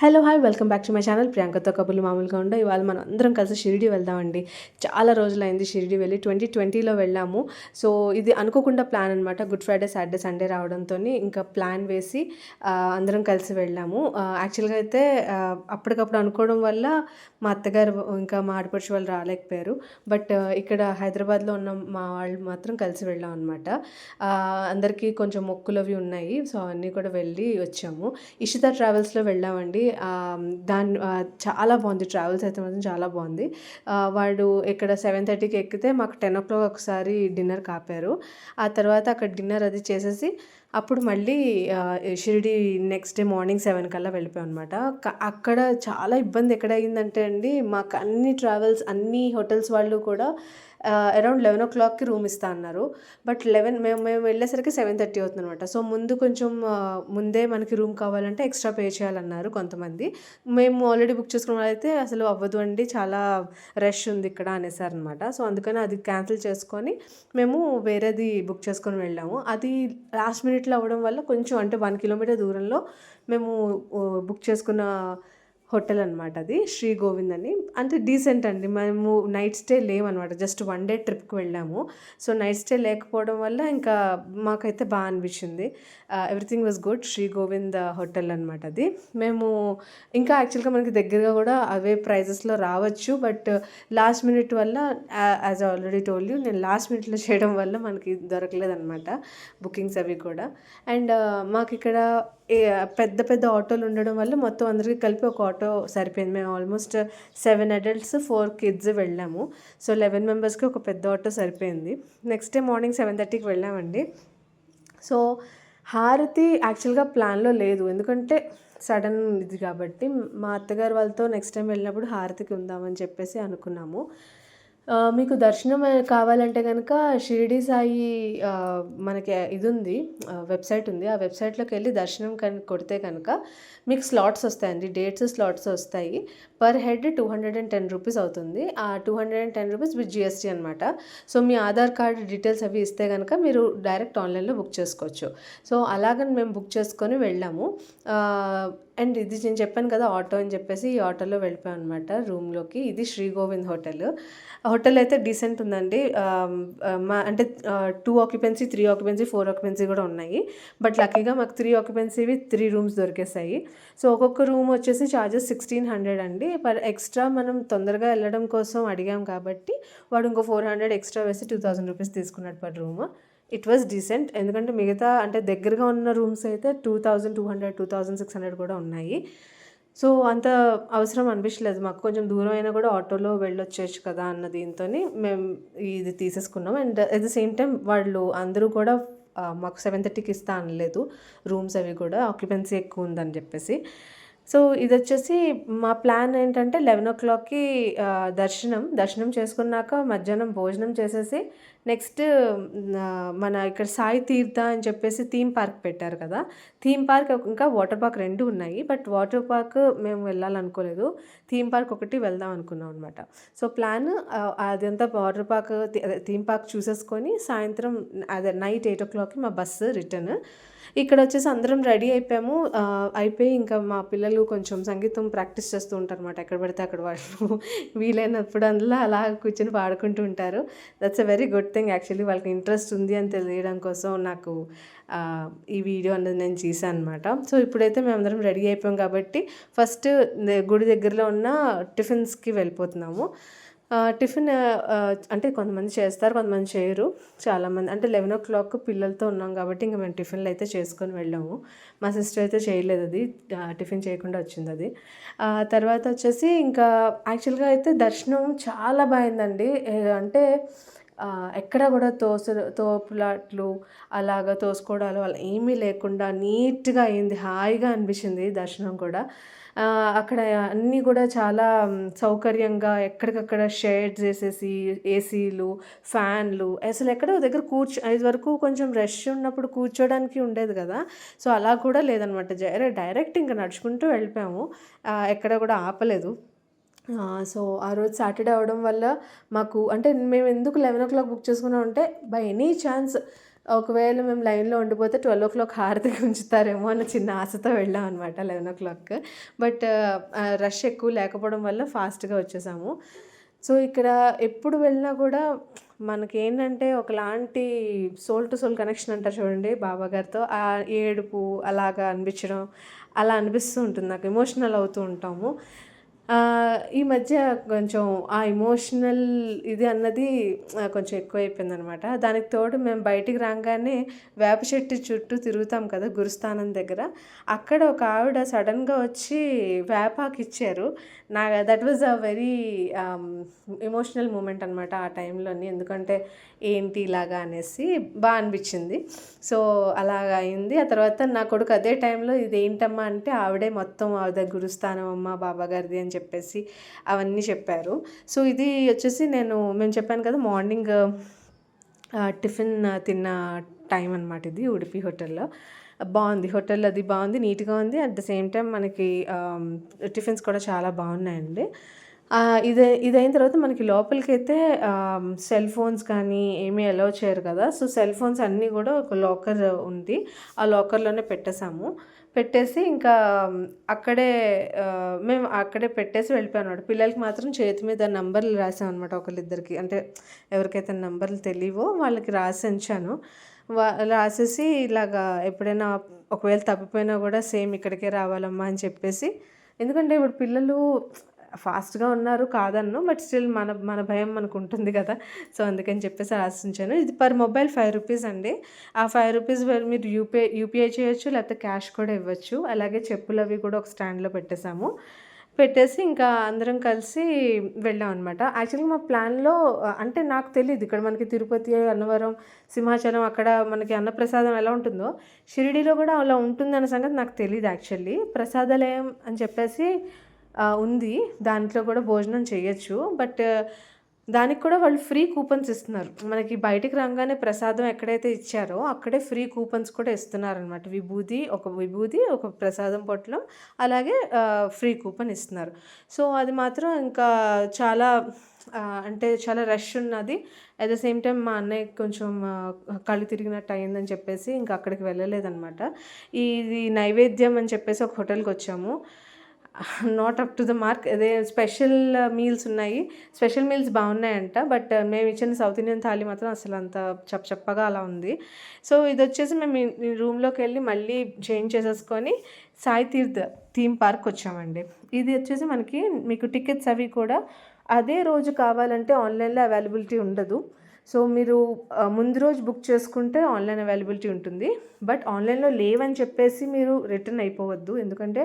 Hello hi welcome back to my channel. ప్రియాంకతో కబుర్లు మామూలుగా ఉండే ఇవాళ మనం అందరం కలిసి షిరిడి వెళ్దామండి. చాలా రోజులైంది షిరిడి వెళ్ళి. ట్వంటీ ట్వంటీలో వెళ్ళాము. సో ఇది అనుకోకుండా ప్లాన్ అనమాట గుడ్ ఫ్రైడే సాటర్డే సండే రావడంతో ఇంకా ప్లాన్ వేసి అందరం కలిసి వెళ్ళాము. యాక్చువల్గా అయితే అప్పటికప్పుడు అనుకోవడం వల్ల మా అత్తగారు ఇంకా మా ఆడపడుచు వాళ్ళు రాలేకపోయారు. బట్ ఇక్కడ హైదరాబాద్లో ఉన్న మా వాళ్ళు మాత్రం కలిసి వెళ్ళాం అనమాట అందరికీ కొంచెం మొక్కులు అవి ఉన్నాయి. సో అవన్నీ కూడా వెళ్ళి వచ్చాము. ఇషితా ట్రావెల్స్లో వెళ్ళామండి. ఆ, దాని చాలా బాగుంది. ట్రావెల్స్ అయితే మాత్రం చాలా బాగుంది. వాడు ఇక్కడ సెవెన్ థర్టీకి ఎక్కితే మాకు టెన్ ఓ క్లాక్ ఒకసారి డిన్నర్ కాపారు. ఆ తర్వాత అక్కడ డిన్నర్ అది చేసేసి అప్పుడు మళ్ళీ Shirdi next day morning seven కల్లా వెళ్ళిపోయాం అనమాట అక్కడ చాలా ఇబ్బంది ఎక్కడ అయిందంటే అండి మాకు అన్ని ట్రావెల్స్ అన్ని హోటల్స్ వాళ్ళు కూడా అరౌండ్ లెవెన్ ఓ క్లాక్కి రూమ్ ఇస్తా అన్నారు. బట్ లెవెన్ మేము మేము వెళ్ళేసరికి సెవెన్ థర్టీ అవుతుంది అనమాట సో ముందు కొంచెం ముందే మనకి రూమ్ కావాలంటే ఎక్స్ట్రా పే చేయాలన్నారు కొంతమంది. మేము ఆల్రెడీ బుక్ చేసుకున్న వాళ్ళైతే అసలు అవ్వదు అండి చాలా రష్ ఉంది ఇక్కడ అనేసారనమాట సో అందుకని అది క్యాన్సిల్ చేసుకొని మేము వేరేది బుక్ చేసుకొని వెళ్ళాము. అది లాస్ట్ మినిట్లో అవ్వడం వల్ల కొంచెం అంటే వన్ కిలోమీటర్ దూరంలో మేము బుక్ చేసుకున్న హోటల్ అనమాట అది. శ్రీ గోవింద్ అని. అంటే డీసెంట్ అండి. మేము నైట్ స్టే లేమన్నమాట జస్ట్ వన్ డే ట్రిప్కి వెళ్ళాము. సో నైట్ స్టే లేకపోవడం వల్ల ఇంకా మాకైతే బాగా అనిపించింది. Everything was good Shri Govind hotel అనమాట అది. మేము ఇంకా యాక్చువల్గా మనకి దగ్గరగా కూడా అవే ప్రైజెస్లో రావచ్చు. బట్ లాస్ట్ మినిట్ వల్ల యాజ్ ఆల్రెడీ టోల్ యూ నేను లాస్ట్ మినిట్లో చేయడం వల్ల మనకి దొరకలేదన్నమాట. బుకింగ్స్ అవి కూడా. అండ్ uh, మాకు ఇక్కడ పెద్ద పెద్ద ఆటోలు ఉండడం వల్ల మొత్తం అందరికీ కలిపి ఒక ఆటో సరిపోయింది. మేము almost seven adults four kids వెళ్ళాము. సో లెవెన్ మెంబర్స్కి ఒక పెద్ద ఆటో సరిపోయింది. నెక్స్ట్ డే మార్నింగ్ సెవెన్ థర్టీకి వెళ్ళామండి. సో హారతి యాక్చువల్గా ప్లాన్లో లేదు. ఎందుకంటే సడన్ ఇది కాబట్టి మా అత్తగారు వాళ్ళతో నెక్స్ట్ టైం వెళ్ళినప్పుడు హారతికి ఉందామని చెప్పేసి అనుకున్నాము. మీకు దర్శనం కావాలంటే కనుక షిరిడి సాయి మనకి ఇది ఉంది వెబ్సైట్ ఉంది. ఆ వెబ్సైట్లోకి వెళ్ళి దర్శనం కన్ కొడితే కనుక మీకు స్లాట్స్ వస్తాయండి. డేట్స్ స్లాట్స్ వస్తాయి. Per head two hundred and ten rupees అవుతుంది. ఆ two hundred and ten rupees with GST అనమాట సో మీ ఆధార్ కార్డ్ డీటెయిల్స్ అవి ఇస్తే కనుక మీరు డైరెక్ట్ ఆన్లైన్లో బుక్ చేసుకోవచ్చు. సో అలాగని మేము బుక్ చేసుకొని వెళ్ళాము. అండ్ ఇది నేను చెప్పాను కదా ఆటో అని చెప్పేసి ఈ ఆటోలో వెళ్ళిపోయాం అనమాట రూమ్లోకి. ఇది శ్రీ గోవింద్ హోటల్. హోటల్ అయితే డీసెంట్ ఉందండి. మా అంటే two occupancy three occupancy four occupancy కూడా ఉన్నాయి. బట్ లక్కీగా మాకు త్రీ ఆక్యుపెన్సీవి త్రీ రూమ్స్ దొరికేసాయి సో ఒక్కొక్క రూమ్ వచ్చేసి చార్జెస్ సిక్స్టీన్ హండ్రెడ్ అండి. పర్ ఎక్స్ట్రా మనం తొందరగా వెళ్ళడం కోసం అడిగాం కాబట్టి వాడు ఇంకో ఫోర్ హండ్రెడ్ ఎక్స్ట్రా వేసి టూ థౌసండ్ రూపీస్ తీసుకున్నాడు per room it was decent ఎందుకంటే మిగతా అంటే దగ్గరగా ఉన్న రూమ్స్ అయితే two thousand two hundred two thousand six hundred కూడా ఉన్నాయి. సో అంత అవసరం అనిపించలేదు మాకు. కొంచెం దూరం అయినా కూడా ఆటోలో వెళ్ళొచ్చేయచ్చు కదా అన్న దీంతో మేము ఇది తీసేసుకున్నాం. And at the same time వాళ్ళు అందరూ కూడా మాకు సెవెన్ థర్టీకి ఇస్తా అనలేదు. రూమ్స్ అవి కూడా ఆక్యుపెన్సీ ఎక్కువ ఉందని చెప్పేసి. సో ఇది వచ్చేసి మా ప్లాన్ ఏంటంటే లెవెన్ ఓ క్లాక్కి దర్శనం. దర్శనం చేసుకున్నాక మధ్యాహ్నం భోజనం చేసేసి నెక్స్ట్ మన ఇక్కడ సాయి తీర్థ అని చెప్పేసి థీమ్ పార్క్ పెట్టారు కదా. థీమ్ పార్క్ ఇంకా వాటర్ పార్క్ రెండు ఉన్నాయి. బట్ వాటర్ పార్క్ మేము వెళ్ళాలనుకోలేదు. థీమ్ పార్క్ ఒకటి వెళ్దాం అనుకున్నాం అనమాట సో ప్లాన్ అదంతా వాటర్ పార్క్ థీమ్ పార్క్ చూసేసుకొని సాయంత్రం అదే నైట్ ఎయిట్ ఓ క్లాక్కి మా బస్సు రిటర్న్. ఇక్కడ వచ్చేసి అందరం రెడీ అయిపోయాము. అయిపోయి ఇంకా మా పిల్లలు కొంచెం సంగీతం ప్రాక్టీస్ చేస్తూ ఉంటారు అనమాట ఎక్కడ పడితే అక్కడ వాళ్ళు. వీలైనప్పుడు అందులో అలా కూర్చొని పాడుకుంటూ ఉంటారు. That's a very good thing actually వాళ్ళకి ఇంట్రెస్ట్ ఉంది అని తెలియడం కోసం నాకు ఈ వీడియో అనేది నేను చేశాను అనమాట సో ఇప్పుడైతే మేమందరం రెడీ అయిపోయాం కాబట్టి ఫస్ట్ గుడి దగ్గరలో ఉన్న టిఫిన్స్కి వెళ్ళిపోతున్నాము. టిఫిన్ అంటే కొంతమంది చేస్తారు కొంతమంది చేయరు. చాలామంది అంటే లెవెన్ ఓ క్లాక్ పిల్లలతో ఉన్నాం కాబట్టి ఇంకా మేము టిఫిన్లు అయితే చేసుకొని వెళ్ళాము. మా సిస్టర్ అయితే చేయలేదు అది టిఫిన్ చేయకుండా వచ్చింది అది. తర్వాత వచ్చేసి ఇంకా యాక్చువల్గా అయితే దర్శనం చాలా బాగుందండి. అంటే ఎక్కడ కూడా తోసు తోపులాట్లు అలాగా తోసుకోవడాలు అలా ఏమీ లేకుండా నీట్గా అయింది హాయిగా అనిపించింది దర్శనం కూడా. అక్కడ అన్నీ కూడా చాలా సౌకర్యంగా ఎక్కడికక్కడ షేడ్స్ వేసేసి ఏసీలు ఫ్యాన్లు అసలు ఎక్కడో దగ్గర కూర్చో ఇది వరకు కొంచెం రష్ ఉన్నప్పుడు కూర్చోడానికి ఉండేది కదా. సో అలా కూడా లేదనమాట. డైరెక్ట్ ఇంకా నడుచుకుంటూ వెళ్ళిపోయాము. ఎక్కడ కూడా ఆపలేదు. సో ఆ రోజు సాటర్డే అవడం వల్ల మాకు అంటే మేము ఎందుకు లెవెన్ ఓ క్లాక్ బుక్ చేసుకున్నాం అంటే బై ఎనీ ఛాన్స్ ఒకవేళ మేము లైన్లో ఉండిపోతే ట్వెల్వ్ ఓ క్లాక్ హారతికి ఉంచుతారేమో అన్న చిన్న ఆశతో వెళ్ళాం అనమాట eleven o'clock but rush ఎక్కువ లేకపోవడం వల్ల ఫాస్ట్గా వచ్చేసాము. సో ఇక్కడ ఎప్పుడు వెళ్ళినా కూడా మనకి ఏంటంటే ఒకలాంటి సోల్ టు సోల్ కనెక్షన్ అంటారు చూడండి బాబా గారితో. ఆ ఏడుపు అలాగా అనిపించడం అలా అనిపిస్తూ ఉంటుంది. నాకు ఎమోషనల్ అవుతూ ఉంటాము. ఈ మధ్య కొంచెం ఆ ఎమోషనల్ ఇది అన్నది కొంచెం ఎక్కువైపోయింది అనమాట దానికి తోడు మేము బయటికి రాగానే వేప చెట్టు చుట్టూ తిరుగుతాం కదా గురుస్థానం దగ్గర. అక్కడ ఒక ఆవిడ సడన్గా వచ్చి వేపాకు ఇచ్చారు. నా that was a very emotional moment అనమాట ఆ టైంలోని. ఎందుకంటే ఏంటి ఇలాగా అనేసి బాగా అనిపించింది. సో అలాగ అయింది. ఆ తర్వాత నా కొడుకు అదే టైంలో ఇది ఏంటమ్మా అంటే ఆవిడే మొత్తం ఆవిడ గురుస్థానం అమ్మ బాబా గారిది అని చెప్పేసి అవన్నీ చెప్పారు. సో ఇది వచ్చేసి నేను మేము చెప్పాను కదా మార్నింగ్ టిఫిన్ తిన్న టైం అనమాట ఇది ఉడిపి హోటల్లో. బాగుంది హోటల్ అది బాగుంది నీట్గా ఉంది. అట్ ద సేమ్ టైం మనకి టిఫిన్స్ కూడా చాలా బాగున్నాయండి. ఇదే ఇదైన తర్వాత మనకి లోపలికి అయితే సెల్ ఫోన్స్ కానీ ఏమీ అలౌ చేయరు కదా. సో సెల్ ఫోన్స్ అన్నీ కూడా ఒక లాకర్ ఉంది. ఆ లాకర్లోనే పెట్టేసాము పెట్టేసి ఇంకా అక్కడే మేము అక్కడే పెట్టేసి వెళ్ళిపోయాను పిల్లలకి మాత్రం చేతి మీద నంబర్లు రాసాం అనమాట ఒకళ్ళిద్దరికి. అంటే ఎవరికైతే నంబర్లు తెలియవో వాళ్ళకి రాసి ఉంచాను. వా రాసేసి ఇలాగా ఎప్పుడైనా ఒకవేళ తప్పిపోయినా కూడా సేమ్ ఇక్కడికే రావాలమ్మా అని చెప్పేసి. ఎందుకంటే ఇప్పుడు పిల్లలు ఫాస్ట్గా ఉన్నారు కాదన్ను బట్ స్టిల్ మన మన భయం మనకు ఉంటుంది కదా. సో అందుకని చెప్పేసి ఆశించాను ఇది పర్ మొబైల్ ఫైవ్ రూపీస్ అండి. ఆ ఫైవ్ రూపీస్ మీరు యూపీఐ యూపీఐ చేయొచ్చు లేకపోతే క్యాష్ కూడా ఇవ్వచ్చు. అలాగే చెప్పులు అవి కూడా ఒక స్టాండ్లో పెట్టేశాము. పెట్టేసి ఇంకా అందరం కలిసి వెళ్ళాం అనమాట యాక్చువల్గా మా ప్లాన్లో అంటే నాకు తెలియదు ఇక్కడ మనకి తిరుపతి అన్నవరం సింహాచలం అక్కడ మనకి అన్నప్రసాదం ఎలా ఉంటుందో. షిరిడీలో కూడా అలా ఉంటుంది అనే సంగతి నాకు తెలియదు యాక్చువల్లీ. ప్రసాదాలయం అని చెప్పేసి ఉంది. దాంట్లో కూడా భోజనం చేయొచ్చు. బట్ దానికి కూడా వాళ్ళు ఫ్రీ కూపన్స్ ఇస్తున్నారు. మనకి బయటికి రాగానే ప్రసాదం ఎక్కడైతే ఇచ్చారో అక్కడే ఫ్రీ కూపన్స్ కూడా ఇస్తున్నారు అనమాట విభూది ఒక విభూది ఒక ప్రసాదం పొట్లం అలాగే ఫ్రీ కూపన్ ఇస్తున్నారు. సో అది మాత్రం ఇంకా చాలా అంటే చాలా రష్ ఉన్నది. అట్ ద సేమ్ టైం మా అన్నయ్య కొంచెం కళ్ళు తిరిగినట్టు అయిందని చెప్పేసి ఇంకా అక్కడికి వెళ్ళలేదన్నమాట. ఇది నైవేద్యం అని చెప్పేసి ఒక హోటల్కి వచ్చాము. Not up to the mark అదే స్పెషల్ మీల్స్ uh, ఉన్నాయి. స్పెషల్ మీల్స్ బాగున్నాయంట బట్ uh, మేము ఇచ్చిన సౌత్ ఇండియన్ థాలీ మాత్రం అసలు అంత చప్ప చప్పగా అలా ఉంది. సో ఇది వచ్చేసి మేము రూమ్లోకి వెళ్ళి మళ్ళీ చేంజ్ చేసేసుకొని సాయి తీర్థ థీమ్ పార్క్ వచ్చామండి. ఇది వచ్చేసి మనకి మీకు టికెట్స్ అవి కూడా అదే రోజు కావాలంటే ఆన్లైన్లో అవైలబిలిటీ ఉండదు. సో మీరు ముందు రోజు బుక్ చేసుకుంటే ఆన్లైన్ అవైలబిలిటీ ఉంటుంది. బట్ ఆన్లైన్లో లేవని చెప్పేసి మీరు రిటర్న్ అయిపోవద్దు. ఎందుకంటే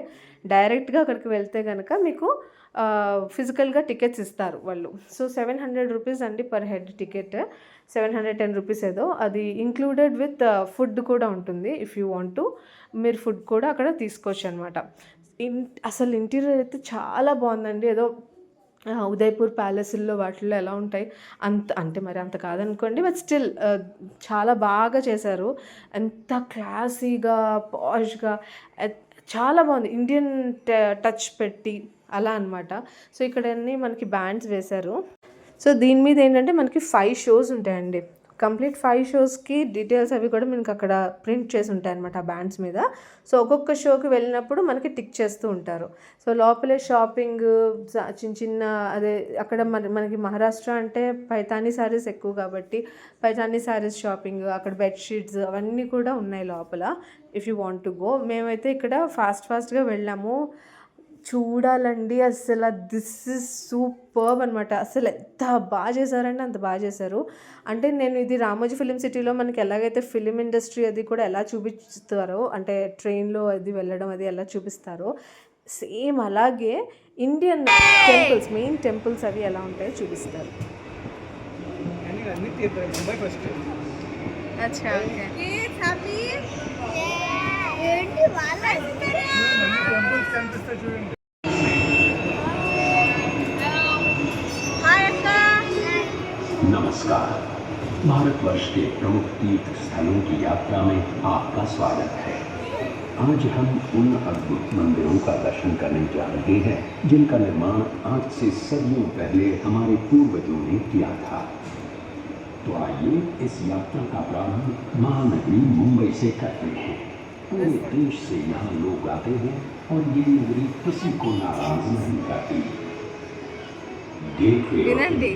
డైరెక్ట్గా అక్కడికి వెళ్తే కనుక మీకు ఫిజికల్గా టికెట్స్ ఇస్తారు వాళ్ళు. సో సెవెన్ హండ్రెడ్ రూపీస్ అండి per head ticket. Seven hundred ten rupees ఏదో. అది ఇంక్లూడెడ్ విత్ ఫుడ్ కూడా ఉంటుంది ఇఫ్ యూ వాంట్ టు. మీరు ఫుడ్ కూడా అక్కడ తీసుకోవచ్చు అనమాట ఇన్ అసలు ఇంటీరియర్ అయితే చాలా బాగుందండి. ఏదో ఉదయపూర్ ప్యాలెస్ల్లో వాటిల్లో ఎలా ఉంటాయి? అంత అంటే మరి అంత కాదనుకోండి బట్ స్టిల్ చాలా బాగా చేశారు. ఎంత క్లాసీగా పాష్గా చాలా బాగుంది. ఇండియన్ టచ్ పెట్టి అలా అనమాట సో ఇక్కడ అన్ని మనకి బ్యాండ్స్ వేశారు. సో దీని మీద ఏంటంటే మనకి ఫైవ్ షోస్ ఉంటాయండి. కంప్లీట్ ఫైవ్ షోస్కి డీటెయిల్స్ అవి కూడా మనకి అక్కడ ప్రింట్ చేసి ఉంటాయి అనమాట ఆ బ్యాండ్స్ మీద. సో ఒక్కొక్క షోకి వెళ్ళినప్పుడు మనకి టిక్ చేస్తూ ఉంటారు. సో లోపలే షాపింగ్ చిన్న చిన్న అదే అక్కడ మన మనకి మహారాష్ట్ర అంటే పైతానీ శారీస్ ఎక్కువ కాబట్టి పైతానీ శారీస్ షాపింగ్ అక్కడ బెడ్షీట్స్ అవన్నీ కూడా ఉన్నాయి లోపల if you want to go మేమైతే ఇక్కడ ఫాస్ట్ ఫాస్ట్గా వెళ్ళాము. చూడాలండి. అసలు దిస్ ఇస్ సూపర్బ్ అనమాట అసలు ఎంత బాగా చేశారంటే అంత బాగా చేశారు. అంటే నేను ఇది రామోజీ ఫిలిం సిటీలో మనకి ఎలాగైతే ఫిలిం ఇండస్ట్రీ అది కూడా ఎలా చూపిస్తారో అంటే ట్రైన్లో అది వెళ్ళడం అది ఎలా చూపిస్తారో సేమ్ అలాగే ఇండియన్ టెంపుల్స్ మెయిన్ టెంపుల్స్ అవి ఎలా ఉంటాయో చూపిస్తారు. అచ్చా ఓకే. ఏంటి వాళ్ళ नमस्कार। भारतवर्ष के प्रमुख तीर्थ स्थलों की यात्रा में आपका स्वागत है। आज हम उन अद्भुत मंदिरों का दर्शन करने जा रहे हैं जिनका निर्माण आज से सदियों पहले हमारे पूर्वजों ने किया था। तो आइए इस यात्रा का प्रारंभ महानगरी मुंबई से करते हैं। पूरे देश से यहाँ लोग आते हैं और ये नगरी किसी को नाराज़ नहीं करती। गेटवे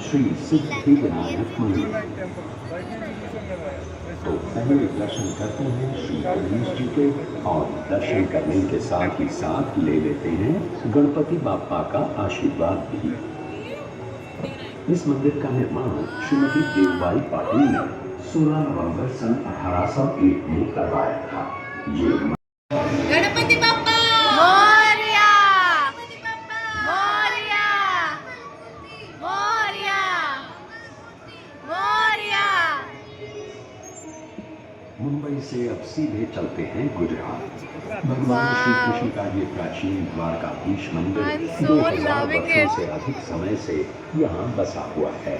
श्री सिद्धि विनायक मंदिर तो पहले दर्शन करते हैं श्री गणेश जी के और दर्शन करने के साथ ही साथ ले लेते हैं गणपति बापा का आशीर्वाद भी इस मंदिर का निर्माण श्रीमती देवबाई पाटिल ने 16 नवंबर सन 1801 में करवाया था ये गणपती बाप्पा से अब सीधे चलते हैं गुजरात। भगवान श्री कृष्ण का ये प्राचीन द्वारकाधीश मंदिर दो हज़ार वर्षों से अधिक समय से यहाँ बसा हुआ है।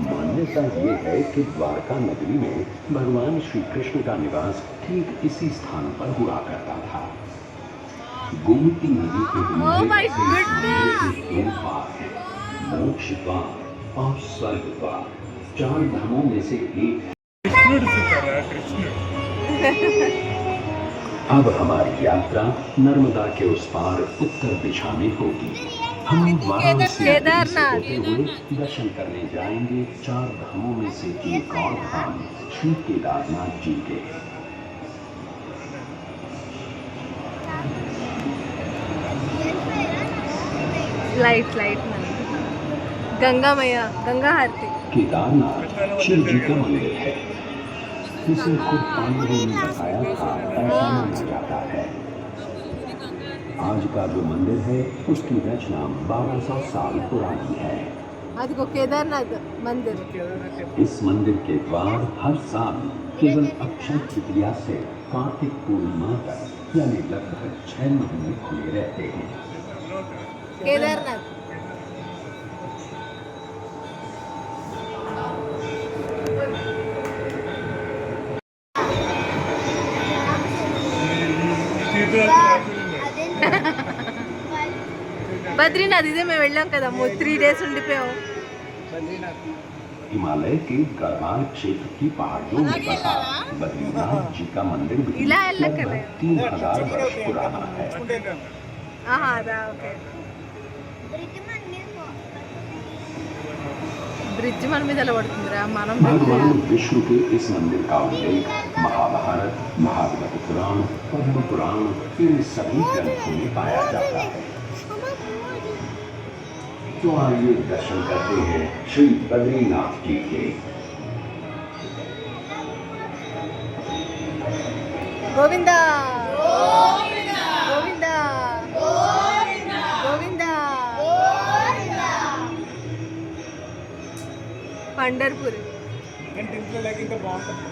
मान्यता ये है कि द्वारका नगरी में भगवान श्री कृष्ण का निवास ठीक इसी स्थान पर हुआ करता था। गोमती नदी के मोक्ष और स्वर्ग चार धामों में से एक कृष्ण। अब हमारी यात्रा नर्मदा के उस पार उत्तर दिशा में होगी। हम केदारनाथ। दर्शन करने जाएँगे। चार धामों में से एक और धाम श्री केदारनाथ जी के। लाइट लाइट गंगा मैया गंगा आरती। केदारनाथ शिव जी का मंदिर है। किसी को पानी ने बताया था ऐसा माना जाता है आज का जो मंदिर है उसकी रचना 1200 साल पुरानी है आज को केदारनाथ मंदिर इस मंदिर के द्वार हर साल केवल अक्षय तृतीया से कार्तिक पूर्णिमा तक, यानी लगभग छह महीने खुले रहते हैं। केदारनाथ। బద్రీనాథ్ ఇదే మేము వెళ్ళాం కదా త్రీ డేస్ ఉండిపోయాం బద్రీనాథ్ हिमालय के गढ़वाल क्षेत्र की पहाड़ियों में बसा बद्रीनाथ जी का मंदिर भी इला अलग कर रहे लगभग तीन हजार वर्ष पुराना है ఆహా అదా ఓకే బ్రిడ్జ్ మందిర్ బ్రిడ్జ్ మన మీద ఎలా పడుతుందిరా మనం भगवान विष्णु के इस मंदिर का उल्लेख महाभारत भागवत पुराण पद्म पुराण इन सभी ग्रंथों में पाया जाता है तो आइए दर्शन करते हैं श्री बद्रीनाथ जी के గోవింద గోవింద గోవింద పండర్పూర్ కానీ ఇంట్లో లేక ఇంకా బాగుంటుంది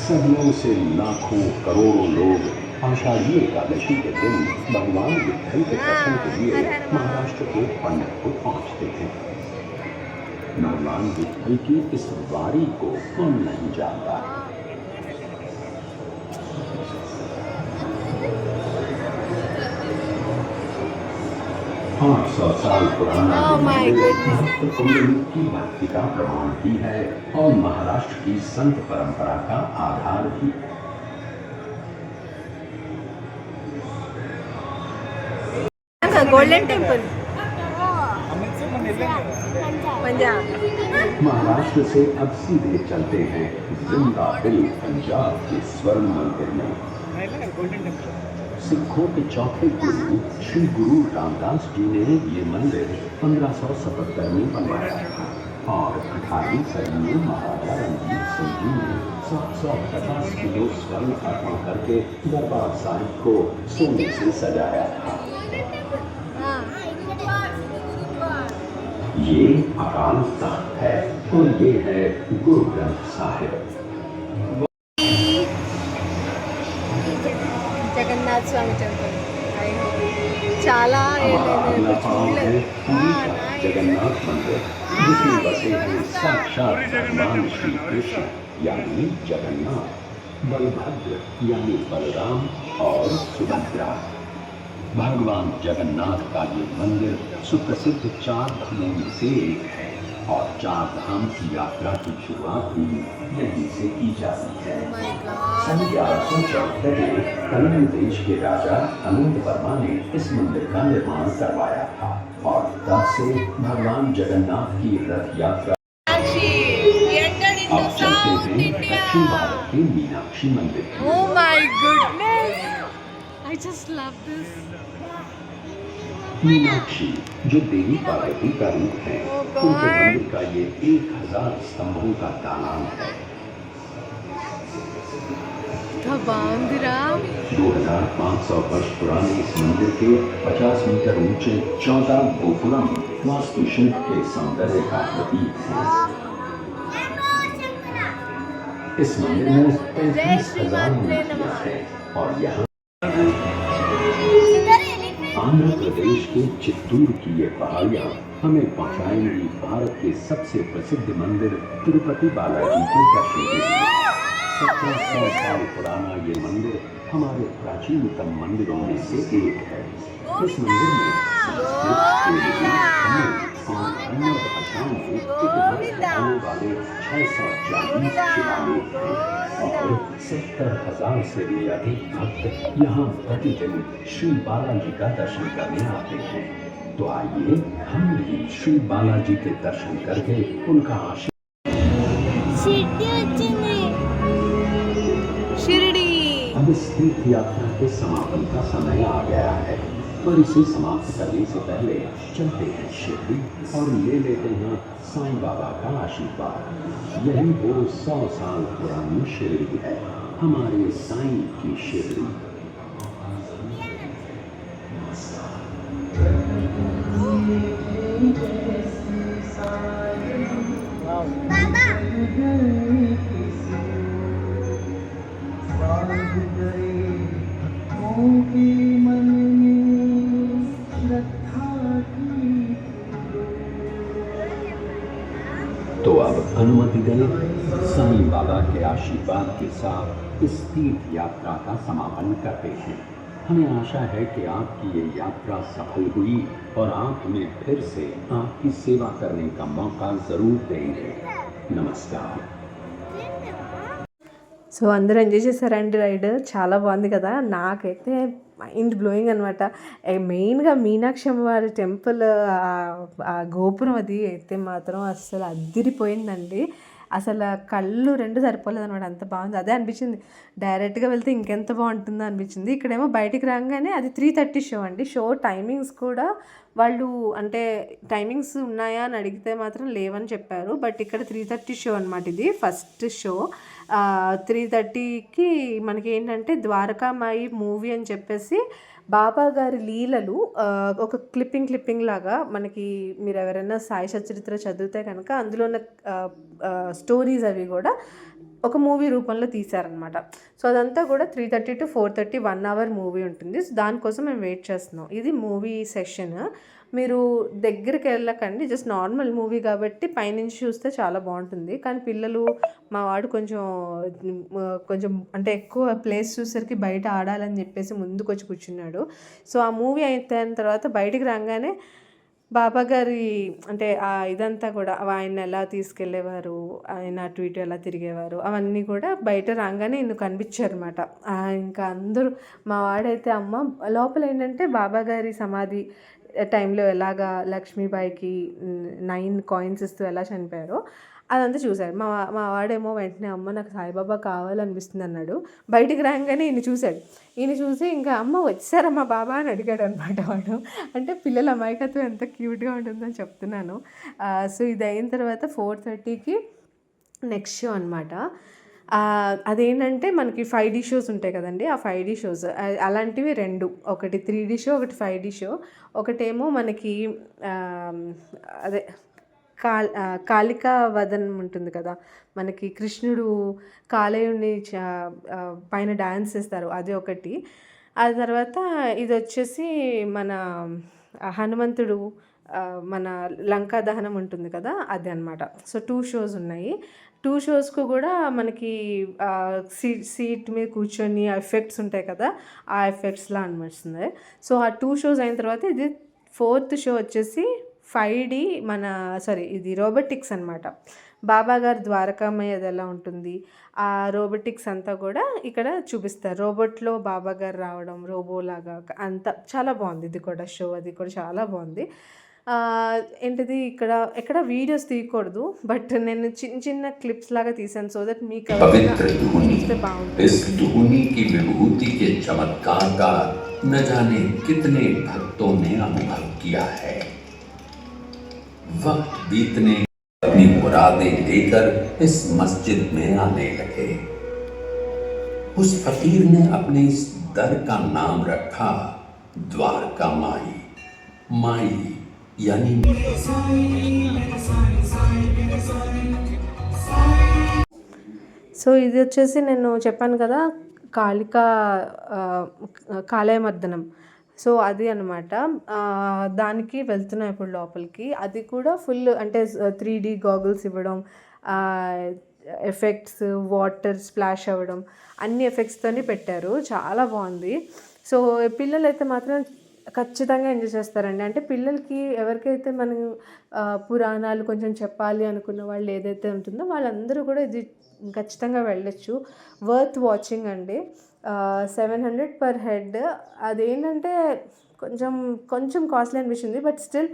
सदियों से लाखों करोड़ों लोग आषाढ़ी एकादशी के दिन भगवान विठल के दर्शन के लिए महाराष्ट्र के पंडरपुर पहुँचते थे भगवान विठल की इस वारी को कौन नहीं जानता पाँच सौ साल पुराना की भक्ति का प्रमाण भी है और महाराष्ट्र की संत परंपरा का आधार भी है गोल्डन टेंपल महाराष्ट्र से अब सीधे चलते हैं ज़िंदा दिल पंजाब के स्वर्ण मंदिर में। सिखों के चौथे गुरु श्री गुरु रामदास जी ने ये मंदिर पंद्रह सौ सतहत्तर में बनवाया और अठारहवीं सदी में महाराजा रणजीत सिंह जी ने सात सौ पचास किलो स्वर्ण अर्पण करके दरबार साहिब को सोने से सजाया था। ये अकाल तख्त है और ये है गुरु ग्रंथ साहिब జగన్నాథ్ స్వామి టెంపుల్ చాలా हमारा अगला ఏళ్ళైంది पाँव है చూడలేదు पुरी का जगन्नाथ मंदिर जिसमें बसे हैं साक्षात भगवान श्री कृष्ण यानी जगन्नाथ बलभद्र यानी बलराम और सुभद्रा भगवान जगन्नाथ का ये मंदिर सुप्रसिद्ध चार धामों में से एक है और चार धाम की यात्रा की शुरुआत भी यहीं से की जाती है सन ग्यारह सौ चौहत्तर में कलिंग देश के राजा अनंत वर्मा ने इस मंदिर का निर्माण करवाया था और तब से भगवान जगन्नाथ की रथ यात्रा अब चलते हैं दक्षिण भारत के मीनाक्षी मंदिर Oh my goodness! I just love this. Meenakshi जो देवी पार्वती का रूप है उनके मंदिर का ये एक हज़ार स्तंभों का दालान है। दो हज़ार पाँच सौ वर्ष पुराने इस मंदिर के 50 मीटर ऊँचे चौदह गोपुरम वास्तुशिल्प के सौंदर्य का प्रतीक है। इस मंदिर में पैंतीस हज़ार है और यहाँ आंध्र प्रदेश के चित्तूर की ये पहाड़ियाँ हमें पहुँचाएँगी भारत के सबसे प्रसिद्ध मंदिर तिरुपति बालाजी के दर्शन के लिए। सत्रह सौ साल पुराना ये मंदिर हमारे प्राचीनतम मंदिरों में से एक है। इस मंदिर में सत्तर हज़ार से भी अधिक भक्त यहाँ प्रतिदिन श्री बालाजी का दर्शन करने आते हैं तो आइए हम भी श्री बालाजी के दर्शन करके उनका आशीर्वाद अब इस तीर्थ यात्रा के समापन का समय आ गया है। पर इसे समाप्त करने से पहले चलते हैं शिरडी और ले लेते हैं साईं बाबा का आशीर्वाद। यही वो सौ साल पुरानी शिरडी है, हमारे साईं की शिरडी। బాబా अनुमति दें साईं बाबा के आशीर्वाद के साथ इस तीर्थ यात्रा का समापन करते हैं हमें आशा है कि आपकी ये यात्रा सफल हुई और आप हमें फिर से आपकी सेवा करने का मौका ज़रूर देंगे नमस्कार సో అందరూ ఎంజాయ్ చేశారండి రైడ్ చాలా బాగుంది కదా నాకైతే మైండ్ బ్లోయింగ్ అనమాట మెయిన్గా మీనాక్షి అమ్మవారి టెంపుల్ ఆ గోపురం అది అయితే మాత్రం అస్సలు అదిరిపోయిందండి. అసలు కళ్ళు రెండు సరిపోలేదు అనమాట అంత బాగుంది. అదే అనిపించింది. డైరెక్ట్గా వెళ్తే ఇంకెంత బాగుంటుందో అనిపించింది. ఇక్కడేమో బయటికి రాగానే అది త్రీ థర్టీ షో అండి. షో టైమింగ్స్ కూడా వాళ్ళు అంటే టైమింగ్స్ ఉన్నాయా అని అడిగితే మాత్రం లేవని చెప్పారు. బట్ ఇక్కడ త్రీ థర్టీ షో అనమాట ఇది. ఫస్ట్ షో త్రీ థర్టీకి మనకి ఏంటంటే ద్వారకామాయి మూవీ అని చెప్పేసి బాబా గారి లీలలు ఒక క్లిప్పింగ్ క్లిప్పింగ్ లాగా మనకి మీరు ఎవరైనా సాయి చరిత్ర చదివితే కనుక అందులో ఉన్న స్టోరీస్ అవి కూడా ఒక మూవీ రూపంలో తీశారనమాట సో అదంతా కూడా three thirty to four thirty one hour movie ఉంటుంది. సో దానికోసం మేము వెయిట్ చేస్తున్నాం. ఇది మూవీ సెషన్ మీరు దగ్గరికి వెళ్ళకండి. జస్ట్ నార్మల్ మూవీ కాబట్టి పైనుంచి చూస్తే చాలా బాగుంటుంది. కానీ పిల్లలు మా వాడు కొంచెం కొంచెం అంటే ఎక్కువ ప్లేస్ చూసరికి బయట ఆడాలని చెప్పేసి ముందుకు వచ్చి కూర్చున్నాడు. సో ఆ మూవీ అయిపోయిన తర్వాత బయటికి రాగానే బాబా గారి అంటే ఆ ఇదంతా కూడా ఆయన ఎలా తీసుకెళ్ళేవారు ఆయన అటు ఇటు ఎలా తిరిగేవారు అవన్నీ కూడా బయట రాగానే ఇన్ను కనిపించారు అనమాట ఇంకా అందరూ మా వాడైతే అమ్మ లోపల ఏంటంటే బాబా గారి సమాధి టైంలో ఎలాగా లక్ష్మీబాయికి నైన్ కాయిన్స్ ఇస్తూ ఎలా చనిపోయారో అదంతా చూశాడు మా మా వాడేమో వెంటనే అమ్మ నాకు సాయిబాబా కావాలనిపిస్తుంది అన్నాడు. బయటికి రాగానే ఈయన చూశాడు. ఈయన చూసి ఇంకా అమ్మ వచ్చారమ్మా మా బాబా అని అడిగాడు అనమాట వాడు. అంటే పిల్లల అమాయకత్వం ఎంత క్యూట్గా ఉంటుందని చెప్తున్నాను. సో ఇది అయిన తర్వాత ఫోర్ థర్టీకి నెక్స్ట్ షో అనమాట అదేంటంటే మనకి ఫైవ్ డీ షోస్ ఉంటాయి కదండి ఆ ఫైవ్ డీ షోస్ అలాంటివి రెండు. ఒకటి త్రీ డీ షో ఒకటి ఫైవ్ డీ షో ఒకటేమో మనకి అదే కాల్ కాళికా వదనం ఉంటుంది కదా. మనకి కృష్ణుడు కాలేయుని పైన డ్యాన్స్ చేస్తారు అది ఒకటి. ఆ తర్వాత ఇది వచ్చేసి మన హనుమంతుడు మన లంకా దహనం ఉంటుంది కదా అది అనమాట సో టూ షోస్ ఉన్నాయి. టూ షోస్కు కూడా మనకి సీట్ సీట్ మీద కూర్చొని ఆ ఎఫెక్ట్స్ ఉంటాయి కదా ఆ ఎఫెక్ట్స్లా అనిపిస్తుంది. సో ఆ టూ షోస్ అయిన తర్వాత ఇది ఫోర్త్ షో వచ్చేసి ఫైవ్ డి మన సారీ ఇది రోబోటిక్స్ అనమాట బాబా గారు ద్వారకామయ్య అది ఎలా ఉంటుంది ఆ రోబోటిక్స్ అంతా కూడా ఇక్కడ చూపిస్తారు రోబోట్లో బాబా గారు రావడం రోబోలాగా అంతా చాలా బాగుంది ఇది కూడా షో అది కూడా చాలా బాగుంది ఆ, ఏంటిది ఇక్కడ ఎక్కడ వీడియోస్ తీయకూడదు బట్ నేను చిన్న చిన్న క్లిప్స్ లాగా తీసాను సో దట్ మీకు ఎవరైనా पवित्र धुनी చూస్తే బాగుంటుంది इस धुनी की विभूति के चमत्कार का न जाने कितने भक्तों ने अनुभव किया है वक्त बीतने अपनी मुरादें लेकर इस मस्जिद में आने लगे उस फकीर ने अपने इस दर का नाम रखा द्वारका माई माई यानी సో ఇది వచ్చేసి నేను చెప్పాను కదా కాళికా ఆ, కాళయమర్దనం సో అది అనమాట దానికి వెళ్తున్నాయి ఇప్పుడు లోపలికి. అది కూడా ఫుల్ అంటే త్రీ డీ గాగుల్స్ ఇవ్వడం ఎఫెక్ట్స్ వాటర్ స్ప్లాష్ అవ్వడం అన్ని ఎఫెక్ట్స్తోని పెట్టారు. చాలా బాగుంది. సో పిల్లలు అయితే మాత్రం ఖచ్చితంగా ఎంజాయ్ చేస్తారండి. అంటే పిల్లలకి ఎవరికైతే మనం పురాణాలు కొంచెం చెప్పాలి అనుకున్న వాళ్ళు ఏదైతే ఉంటుందో వాళ్ళందరూ కూడా ఇది ఖచ్చితంగా వెళ్ళొచ్చు. వర్త్ వాచింగ్ అండి. సెవెన్ హండ్రెడ్ పర్ హెడ్ అదేంటంటే కొంచెం కొంచెం కాస్ట్లీ అనిపించింది బట్ స్టిల్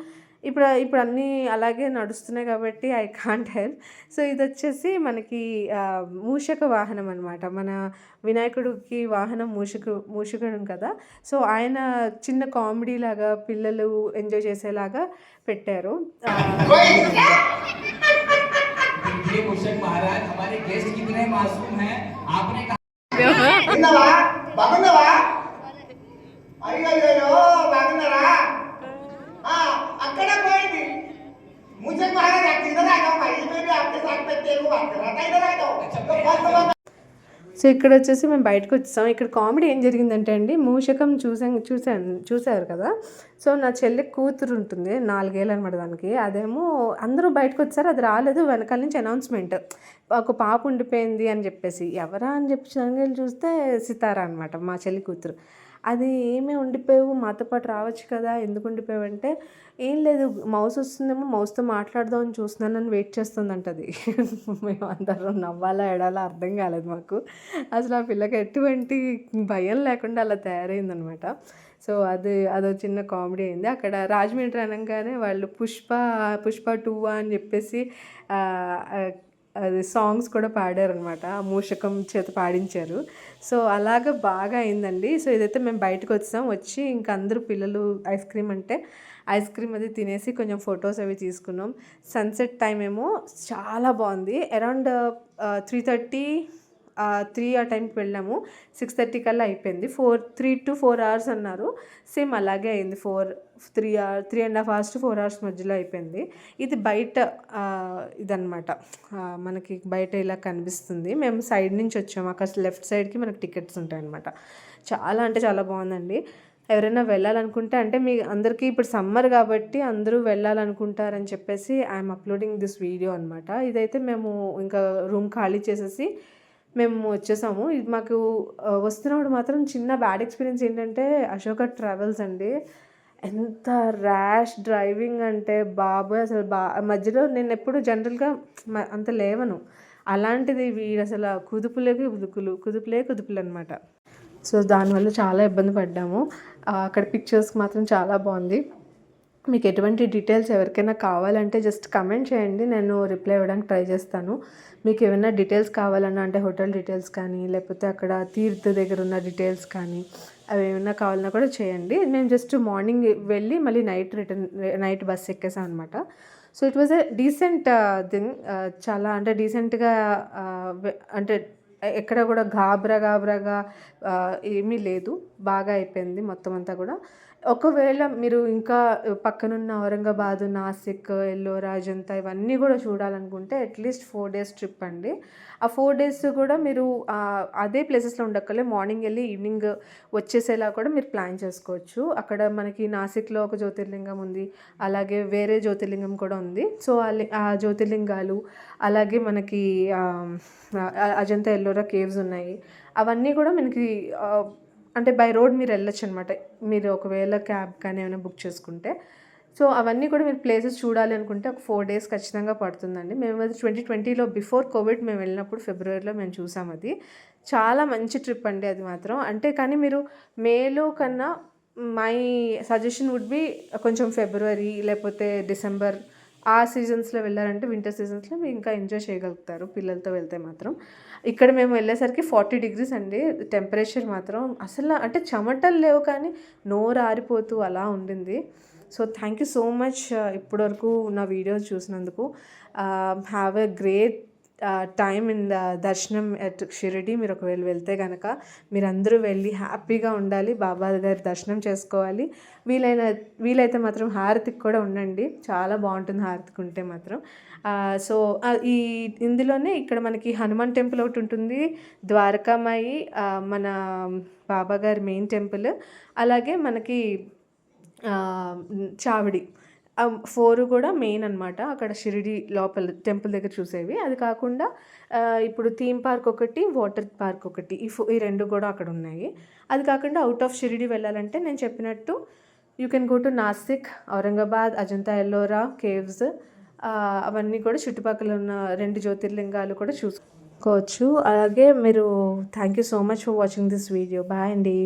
ఇప్పుడు ఇప్పుడు అన్నీ అలాగే నడుస్తున్నాయి కాబట్టి ఐ కాంట్ హెల్ప్ సో ఇది వచ్చేసి మనకి ఆ, మూషక వాహనం అనమాట మన వినాయకుడికి వాహనం మూషకు మూషకుడు కదా సో ఆయన చిన్న కామెడీ లాగా పిల్లలు ఎంజాయ్ చేసేలాగా పెట్టారు ఆ, ये मुर्शद महाराज हमारे गेस्ट कितने मासूम हैं आपने कहा విన్నావా బాగున్నావా అయ్యో బాగున్నారా ఆ, అక్కడ పోయింది मुझे महाराज आप इधर आ जाओ भाई मैं भी आपके साथ में तेलुगु సో ఇక్కడ వచ్చేసి మేము బయటకు వచ్చాం ఇక్కడ కామెడీ ఏం జరిగిందంటే అండి మూషకం చూసాం చూసాను చూసారు కదా? సో నా చెల్లి కూతురు ఉంటుంది నాలుగేళ్ళు అనమాట దానికి. అదేమో అందరూ బయటకు వచ్చారు అది రాలేదు వెనకాల నుంచి అనౌన్స్మెంట్ ఒక పాప ఉండిపోయింది అని చెప్పేసి. ఎవరా అని చెప్పి చూస్తే సితారా అనమాట మా చెల్లి కూతురు. అది ఏమే ఉండిపోయావు మాతో పాటు రావచ్చు కదా ఎందుకు ఉండిపోయావంటే ఏం లేదు మౌస్ వస్తుందేమో మౌస్తో మాట్లాడదామని అని వెయిట్ చేస్తుందంట అది. మేము అందరం నవ్వాలా ఎడాలా అర్థం కాలేదు మాకు. అసలు ఆ పిల్లకి ఎటువంటి భయం లేకుండా అలా తయారైందనమాట. సో అది అదో చిన్న కామెడీ అయింది. అక్కడ రాజమండ్రి అనగానే వాళ్ళు పుష్ప పుష్ప టూ అని చెప్పేసి అది సాంగ్స్ కూడా పాడారనమాట ఆ మూషకం చేత పాడించారు. సో అలాగ బాగా అయిందండి. సో ఇదైతే మేము బయటకు వచ్చాం. వచ్చి ఇంకా అందరూ పిల్లలు ఐస్ క్రీమ్ అంటే ఐస్ క్రీమ్ అది తినేసి కొంచెం ఫొటోస్ అవి తీసుకున్నాం. సన్సెట్ టైం ఏమో చాలా బాగుంది. అరౌండ్ త్రీ థర్టీ త్రీ ఆ టైంకి వెళ్ళాము. సిక్స్ థర్టీ కల్లా అయిపోయింది. Four three to four hours అన్నారు. సేమ్ అలాగే అయింది. Four three hour three and half hours to four hours మధ్యలో అయిపోయింది. ఇది బయట ఆ, ఇదన్నమాట. మనకి బయట ఇలా కనిపిస్తుంది. మేము సైడ్ నుంచి వచ్చాము అక్కడ లెఫ్ట్ సైడ్కి మనకి టికెట్స్ ఉంటాయి అనమాట చాలా అంటే చాలా బాగుందండి. ఎవరైనా వెళ్ళాలనుకుంటే అంటే మీ అందరికీ ఇప్పుడు సమ్మర్ కాబట్టి అందరూ వెళ్ళాలనుకుంటారని చెప్పేసి ఐఎమ్ అప్లోడింగ్ దిస్ వీడియో అనమాట ఇదైతే మేము ఇంకా రూమ్ ఖాళీ చేసేసి మేము వచ్చేసాము. ఇది మాకు వస్తున్నప్పుడు మాత్రం చిన్న బ్యాడ్ ఎక్స్పీరియన్స్ ఏంటంటే అశోక ట్రావెల్స్ అండి. ఎంత ర్యాష్ డ్రైవింగ్ అంటే బాబోయ్! అసలు బా మధ్యలో నేను ఎప్పుడు జనరల్గా మ- అంత లేవను. అలాంటిది వీడు అసలు కుదుపులే కుదుపులు కుదుపులే కుదుపులు అనమాట సో దానివల్ల చాలా ఇబ్బంది పడ్డాము. అక్కడ పిక్చర్స్కి మాత్రం చాలా బాగుంది. మీకు ఎటువంటి డీటెయిల్స్ ఎవరికైనా కావాలంటే జస్ట్ కమెంట్ చేయండి నేను రిప్లై ఇవ్వడానికి ట్రై చేస్తాను. మీకు ఏమైనా డీటెయిల్స్ కావాలన్నా అంటే హోటల్ డీటెయిల్స్ కానీ లేకపోతే అక్కడ తీర్థ దగ్గర ఉన్న డీటెయిల్స్ కానీ అవి ఏమైనా కావాలన్నా కూడా చేయండి. మేము జస్ట్ మార్నింగ్ వెళ్ళి మళ్ళీ నైట్ రిటర్న్ నైట్ బస్ ఎక్కేసాం అనమాట so it was a decent thing చాలా అంటే డీసెంట్గా uh, అంటే ఎక్కడ కూడా గాబరా గాబరాగా uh, ఏమీ లేదు. బాగా అయిపోయింది మొత్తం అంతా కూడా. ఒకవేళ మీరు ఇంకా పక్కనున్న ఔరంగాబాద్ నాసిక్ ఎల్లోరా అజంతా ఇవన్నీ కూడా చూడాలనుకుంటే అట్లీస్ట్ ఫోర్ డేస్ ట్రిప్ అండి. ఆ ఫోర్ డేస్ కూడా మీరు అదే ప్లేసెస్లో ఉండక్కలే మార్నింగ్ వెళ్ళి ఈవినింగ్ వచ్చేసేలా కూడా మీరు ప్లాన్ చేసుకోవచ్చు. అక్కడ మనకి నాసిక్లో ఒక జ్యోతిర్లింగం ఉంది అలాగే వేరే జ్యోతిర్లింగం కూడా ఉంది. సో ఆ జ్యోతిర్లింగాలు అలాగే మనకి అజంతా ఎల్లోరా కేవ్స్ ఉన్నాయి. అవన్నీ కూడా మనకి అంటే బై రోడ్ మీరు వెళ్ళొచ్చు అనమాట మీరు ఒకవేళ క్యాబ్ కానీ ఏమైనా బుక్ చేసుకుంటే. సో అవన్నీ కూడా మీరు ప్లేసెస్ చూడాలి అనుకుంటే ఒక ఫోర్ డేస్ ఖచ్చితంగా పడుతుందండి. మేము అది ట్వంటీ ట్వంటీలో బిఫోర్ కోవిడ్ మేము వెళ్ళినప్పుడు ఫిబ్రవరిలో మేము చూసాం అది. చాలా మంచి ట్రిప్ అండి అది మాత్రం. అంటే కానీ మీరు మేలో కన్నా మై సజెషన్ వుడ్ బి కొంచెం ఫిబ్రవరి లేకపోతే డిసెంబర్ ఆ సీజన్స్లో వెళ్ళారంటే వింటర్ సీజన్స్లో మీరు ఇంకా ఎంజాయ్ చేయగలుగుతారు పిల్లలతో వెళ్తే మాత్రం. ఇక్కడ మేము వెళ్ళేసరికి ఫార్టీ డిగ్రీస్ అండి. టెంపరేచర్ మాత్రం అసలు అంటే చెమటలు లేవు కానీ నోరు ఆరిపోతూ అలా ఉండింది. So thank you so much ఇప్పటివరకు నా వీడియోస్ చూసినందుకు. Have a great time in the దర్శనం ఎట్ షిరిడి మీరు ఒకవేళ వెళ్తే కనుక మీరందరూ వెళ్ళి హ్యాపీగా ఉండాలి బాబా గారి దర్శనం చేసుకోవాలి. వీలైన వీలైతే మాత్రం హారతికి కూడా ఉండండి. చాలా బాగుంటుంది హారతికి ఉంటే మాత్రం. సో ఈ ఇందులోనే ఇక్కడ మనకి హనుమాన్ టెంపుల్ ఒకటి ఉంటుంది ద్వారకామాయి మన బాబా గారి మెయిన్ టెంపుల్ అలాగే మనకి చావిడి చావడి. ఫోర్ కూడా మెయిన్ అనమాట అక్కడ షిరిడి లోపల టెంపుల్ దగ్గర చూసేవి. అది కాకుండా ఇప్పుడు థీమ్ పార్క్ ఒకటి వాటర్ పార్క్ ఒకటి. ఈ ఫో ఈ రెండు కూడా అక్కడ ఉన్నాయి. అది కాకుండా అవుట్ ఆఫ్ షిరిడి వెళ్ళాలంటే నేను చెప్పినట్టు you can go to Nashik Aurangabad Ajanta Ellora caves అవన్నీ కూడా చుట్టుపక్కల ఉన్న రెండు జ్యోతిర్లింగాలు కూడా చూసుకోవచ్చు. అలాగే మీరు thank you so much for watching this video bye అండి.